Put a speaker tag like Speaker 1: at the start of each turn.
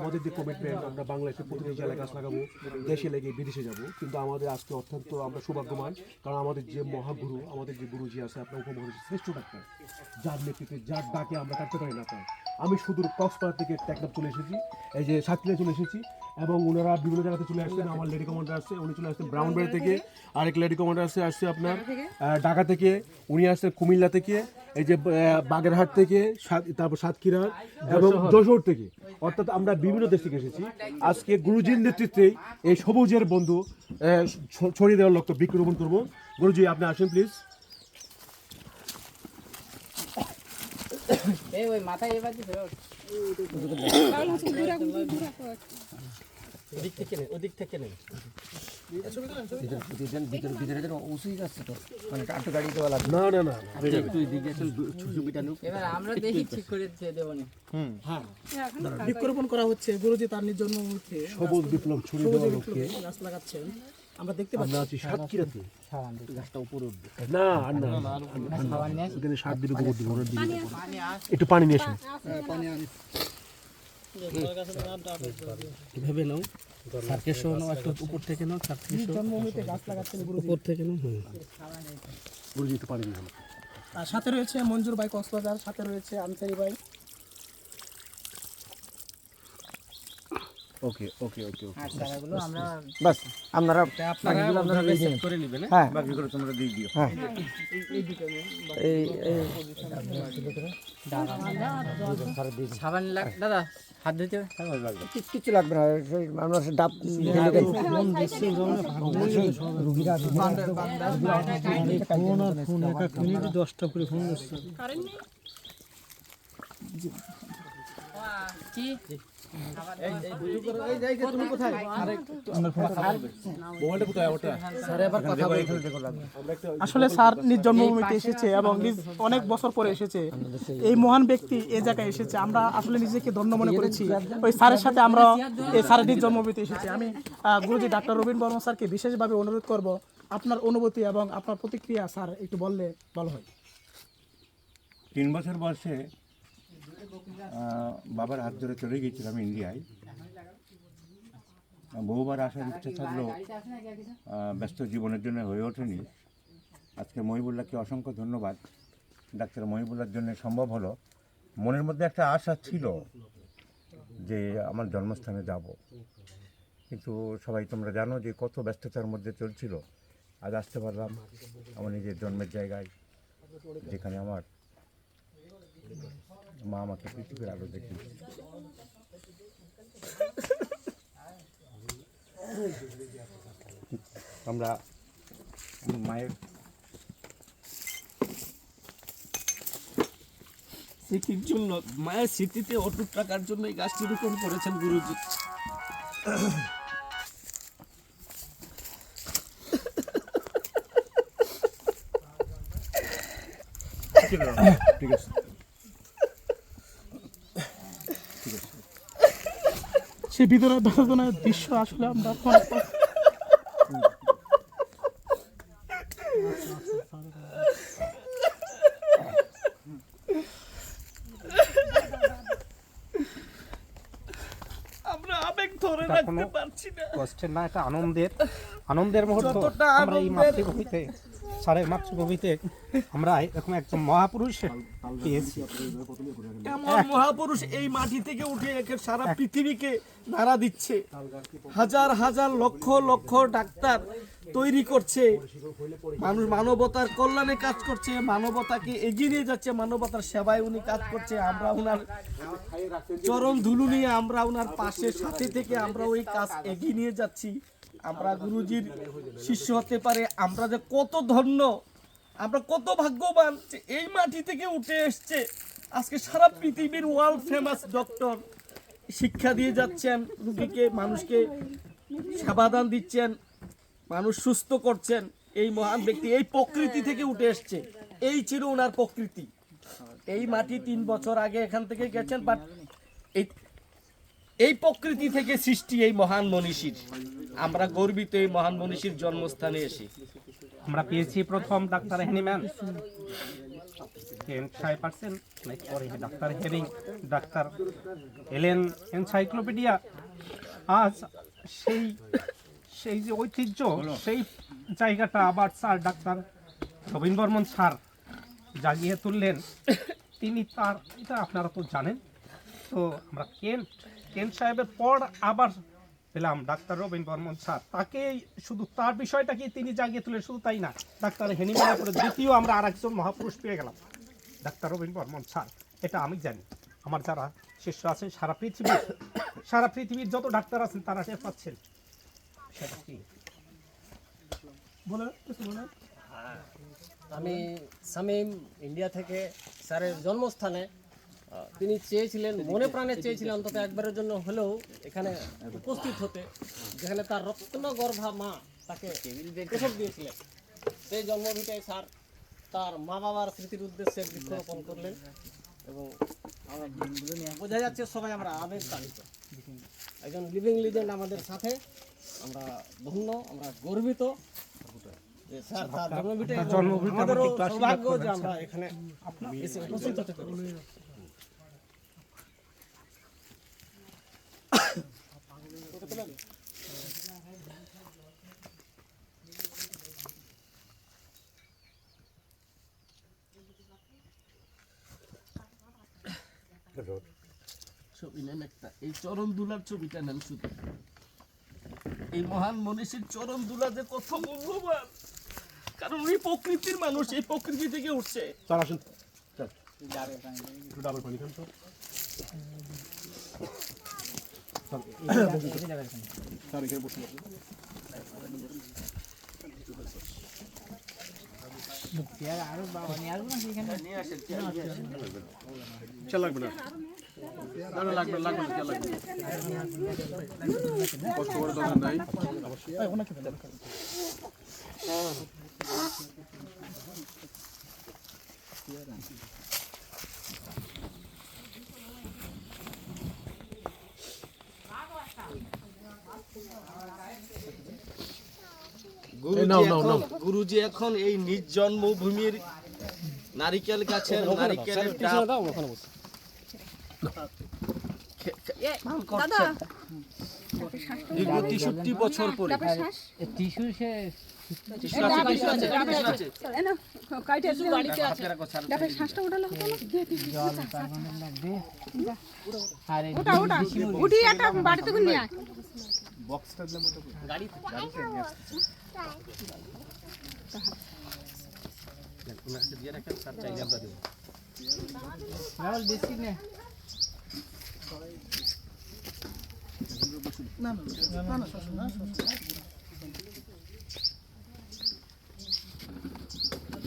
Speaker 1: আমাদের যে কমিটমেন্ট আমরা বাংলাদেশের প্রতিটি জেলায় গাছ লাগাবো দেশে লেগে বিদেশে যাব। কিন্তু আমাদের আজকে অত্যন্ত আমরা সৌভাগ্যবান কারণ আমাদের যে মহাগুরু আমাদের যে গুরুজি আছে আপনার উপমহাদেশ শ্রেষ্ঠ ডাক্তার যার নেতৃত্বে যার ডাকে আমরা কাটতে পারি না পাই আমি সুদূর কক্সবাজার থেকে টেকনাপ চলে এসেছি এই যে সাতক্ষীরা চলে এসেছি এবং ওনারা বিভিন্ন জায়গাতে চলে আসছেন। আমার লেডি কমান্ডার আসছে উনি চলে আসছেন ব্রাউনবাড়ি থেকে। আরেক লেডি কমান্ডার আসছে আসছে আপনার ঢাকা থেকে। উনি আসছেন কুমিল্লা থেকে এই যে বাগেরহাট থেকে তারপর সাতক্ষীরা এবং যশোর থেকে। অর্থাৎ আমরা বিভিন্ন দেশ থেকে এসেছি। আজকে গুরুজির নেতৃত্বে এই সবুজের বন্ধু ছড়িয়ে দেওয়ার লক্ষ্য বৃক্ষরোপণ করব। গুরুজি আপনি আসেন প্লিজ
Speaker 2: ওদিক থেকে নেই ওদিক থেকে নেই
Speaker 3: ভিতরে ভিতরে ভিতরে যেন উঁচুই তো মানে টাটু গাড়ি দেওয়া লাগবে
Speaker 1: না না না
Speaker 2: একটু এদিকে আসেন ছবিটা নুক?
Speaker 4: এবার আমরা দেখি ঠিক করে দিয়ে দেবো নি
Speaker 5: বৃক্ষরোপণ করা হচ্ছে গুরুজি তার নিজ জন্মভূমিতে
Speaker 1: সবুজ বিপ্লব ছড়িয়ে দেওয়ার লক্ষ্যে
Speaker 5: গাছ লাগাচ্ছেন আমরা দেখতে পাচ্ছি
Speaker 1: আছি সাতক্ষীরাতে
Speaker 2: গাছটা উপরে উঠবে
Speaker 1: না আর না ওখানে সাত দিন দিব একটু পানি নিয়ে আসেন
Speaker 2: এভাবে নাও? সার্কের সহ নাও একটু উপর থেকে নাও সার থেকে
Speaker 5: জন্মভূমিতে গাছ লাগাচ্ছেন
Speaker 2: উপর থেকে নাও হুম
Speaker 1: গুরুজি একটু পানি দিয়ে
Speaker 5: আর সাথে রয়েছে মঞ্জুর ভাই কক্সবাজার সাথে রয়েছে আনসারি ভাই।
Speaker 1: ওকে ওকে ওকে
Speaker 4: আমরা
Speaker 3: বাস। আপনারা
Speaker 2: আপনারা করে নেবেন হ্যাঁ?
Speaker 3: হ্যাঁ।
Speaker 1: বাকিগুলো তোমরা দিয়ে দিও।
Speaker 3: হ্যাঁ। এই এই।
Speaker 4: সাবান লাগ দাদা হাত
Speaker 3: কিচ্ছু লাগবে না আমরা ডাব
Speaker 2: দশটা করে ফোন করছে।
Speaker 5: আসলে স্যার নিজ জন্মভূমিতে এসেছে এবং নিজ অনেক বছর পরে এসেছে। এই মহান ব্যক্তি এই জায়গায় এসেছে। আমরা আসলে নিজেকে ধন্য মনে করেছি। ওই স্যারের সাথে আমরা এই স্যারের নিজ জন্মভূমিতে এসেছি। আমি গুরুজি ডাক্তার রবীন বর্মা স্যারকে বিশেষভাবে অনুরোধ করব আপনার অনুভূতি এবং আপনার প্রতিক্রিয়া স্যার একটু বললে ভালো হয়।
Speaker 6: তিন বছর বয়সে বাবার হাত ধরে চলে গিয়েছিলাম ইন্ডিয়ায়। বহুবার আসার ইচ্ছে থাকলেও ব্যস্ত জীবনের জন্য হয়ে ওঠেনি। আজকে মহিবুল্লাহকে অসংখ্য ধন্যবাদ। ডাক্তার মহিবুল্লার জন্য সম্ভব হলো। মনের মধ্যে একটা আশা ছিল যে আমার জন্মস্থানে যাব। কিন্তু সবাই তোমরা জানো যে কত ব্যস্ততার মধ্যে চলছিল। আজ আসতে পারলাম আমার নিজের জন্মের জায়গায়, যেখানে আমার মা আমাকে পৃথিবীর আলো দেখিয়েছে আমরা মায়ের
Speaker 2: স্মৃতির জন্য মায়ের স্মৃতিতে অটুট টাকার জন্য এই গাছটি রোপণ করেছেন গুরুজি।
Speaker 1: ঠিক আছে।
Speaker 5: সেই বিদনা বেদনার দৃশ্য আসলে আমরা
Speaker 2: আবেগ ধরে রাখতে পারছি না
Speaker 7: কষ্টের না এটা আনন্দের আনন্দের মুহূর্ত। আমরা এই মাতৃভূমিতে সারের মাতৃভূমিতে আমরা এরকম একজন মহাপুরুষ পেয়েছি।
Speaker 2: এমন মহাপুরুষ এই মাটি থেকে উঠে একে সারা পৃথিবীকে নাড়া দিচ্ছে। হাজার হাজার লক্ষ লক্ষ ডাক্তার তৈরি করছে। মানুষ মানবতার কল্যাণে কাজ করছে, মানবতাকে এগিয়ে নিয়ে যাচ্ছে, মানবতার সেবায় উনি কাজ করছে। আমরা ওনার চরণ ধুলু নিয়ে, আমরা ওনার পাশে সাথে থেকে আমরা ওই কাজ এগিয়ে নিয়ে যাচ্ছি। আমরা গুরুজির শিষ্য হতে পারে, আমরা যে কত ধন্য, আমরা কত ভাগ্যবান এই মাটি থেকে উঠে এসছে। আজকে সারা পৃথিবীর ওয়ার্ল্ড ফেমাস ডক্টর শিক্ষা দিয়ে যাচ্ছেন, রুগীকে, মানুষকে সেবাদান দিচ্ছেন। মানুষ সুস্থ করছেন, এই মহান ব্যক্তি এই প্রকৃতি থেকে উঠে এসছে। এই ছিল ওনার প্রকৃতি। এই মাটি তিন বছর আগে এখান থেকে গেছেন বাট এই প্রকৃতি থেকে সৃষ্টি এই মহান মনীষীর। আমরা গর্বিত এই মহান মনীষীর জন্মস্থানে এসে।
Speaker 7: আমরা পেয়েছি প্রথম ডাক্তার হ্যানিম্যান পরে doctor Hering doctor Allen encyclopedia. আজ সেই সেই যে ঐতিহ্য সেই জায়গাটা আবার sir doctor Rabin Barman sir জাগিয়ে তুললেন। তিনি তার এটা আপনারা তো জানেন। তো আমরা কেন কেন সাহেবের পর আবার পেলাম ডাক্তার রবীন বর্মন স্যার। তাকে শুধু তার বিষয়টাকে তিনি জাগিয়ে তুলে শুধু তাই না? ডাক্তার হেনিমালা করে দ্বিতীয় আমরা আর একজন মহাপুরুষ পেয়ে গেলাম ডাক্তার রবীন বর্মন স্যার। এটা আমি জানি। আমার যারা শিষ্য আছেন সারা পৃথিবীর সারা পৃথিবীর যত ডাক্তার আছেন তারা টের পাচ্ছেন সেটা কি
Speaker 5: বলে কিছু বলে
Speaker 8: আমি সামিম ইন্ডিয়া থেকে স্যারের জন্মস্থানে তিনি চেয়েছিলেন, মনে প্রাণে চেয়েছিলেন অন্তত একবারের জন্য হলেও এখানে উপস্থিত হতে, যেখানে তার রত্নগর্ভা মা তাকে প্রসব দিয়েছিলেন। সেই জন্মভিটায় স্যার তার মা বাবার স্মৃতির উদ্দেশ্যে বৃক্ষরোপণ করলেন এবং বোঝা যাচ্ছে সবাই আমরা আবেগ তাড়িত একজন লিভিং লিজেন্ড আমাদের সাথে। আমরা ধন্য আমরা গর্বিত। সৌভাগ্য যে আমরা এখানে উপস্থিত হতে
Speaker 2: ছবি নেন একটা। এই চরণ দুলার ছবিটা নেন শুধু। এই মহান মনীষীর চরণ দুলা যে কত মূল্যবান। কারণ উনি প্রকৃতির মানুষ এই প্রকৃতি থেকে উঠছে।
Speaker 1: স্যার আসুন। স্যার একটু ডাবল পানি খান তো স্যার এখানে বসুন লাগবে না। না না লাগবে লাগবে না, চেয়ার লাগবে না। কষ্ট করে দরকার নাই
Speaker 2: গুরুজি এখন
Speaker 1: নাও।
Speaker 2: গুরুজি এখন এই নিজ জন্মভূমির নারিকেল গাছের নারিকেলের দীর্ঘ তেষট্টি বছর পরে
Speaker 9: ডাবের
Speaker 4: সে
Speaker 2: টিস্যু আছে, টিস্যু আছে, টিস্যু আছে।
Speaker 9: এই নাও, কাইটে আছে ডাবের শ্বাসটা উঠালে হতো না দিয়ে ওটা ওটা বাড়িতে করে নিয়ে আয়
Speaker 4: রাহুল দিচ্ছি না
Speaker 5: না না না না